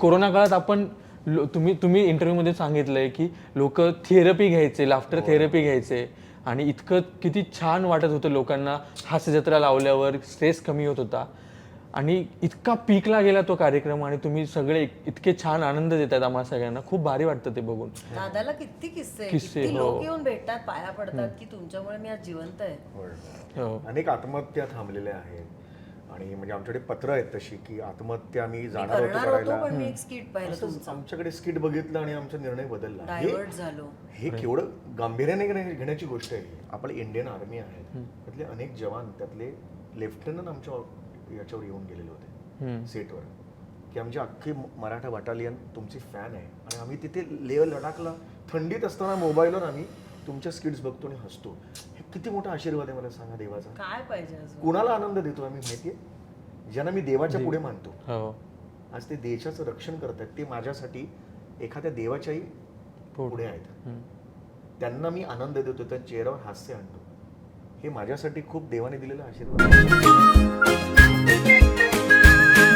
Corona काळात आपण तुम्ही तुम्ही इंटरव्ह्यूमध्ये सांगितलंय की लोक थेरपी घ्यायचे लाफ्टर थेरपी घ्यायचे. आणि इतकं किती छान वाटत होतं लोकांना हास्यजत्रा लावल्यावर स्ट्रेस कमी होत होता. आणि इतका पीकला गेला तो कार्यक्रम आणि तुम्ही सगळे इत- इतके छान आनंद देतात आम्हाला सगळ्यांना. खूप भारी वाटतं ते बघून. दादाला किती किस्से किस्से, किती हो. लोक येऊन भेटतात पाया पडतात की तुमच्यामुळे मी आज जिवंत आहे. होय. हो. अनेक आत्महत्या थांबलेल्या आहेत. आणि म्हणजे आमच्याकडे पत्र आहेत तशी की आत्महत्या मी मी जाणार होतो करणार होतो करायला. पण मी एक स्किट पाहिलं असंच तुमचं. आमच्याकडे स्किट बघितलं आणि आमचा निर्णय बदलला. हे डायव्हर्ट झालो. हे केवढं गांभीर्याने घेण्या- घेण्याची गोष्ट आहे. आपली इंडियन आर्मी आहे त्यातले अनेक जवान त्यातले लेफ्टनंट आमच्या याच्यावर येऊन गेलेले होते. सेटवर की आमची अख्खी मराठा बटालियन तुमची फॅन आहे. आणि आम्ही तिथे लेह लडाखला थंडीत असताना मोबाईलवर आम्ही तुमच्या स्किट्स बघतो आणि हसतो. हे किती मोठा आशीर्वाद आहे मला सांगा देवाचा. काय पाहिजे अजून? कुणाला आनंद देतो आम्ही माहितीये? ज्यांना मी देवाच्या पुढे मानतो. हो. आज ते देशाचं रक्षण करतात ते माझ्यासाठी एखाद्या देवाच्याही पुढे. आहेत. त्यांना मी आनंद देतो त्या चेहऱ्यावर हास्य आणतो. हे माझ्यासाठी खूप देवाने दिलेलं आशीर्वाद आहे.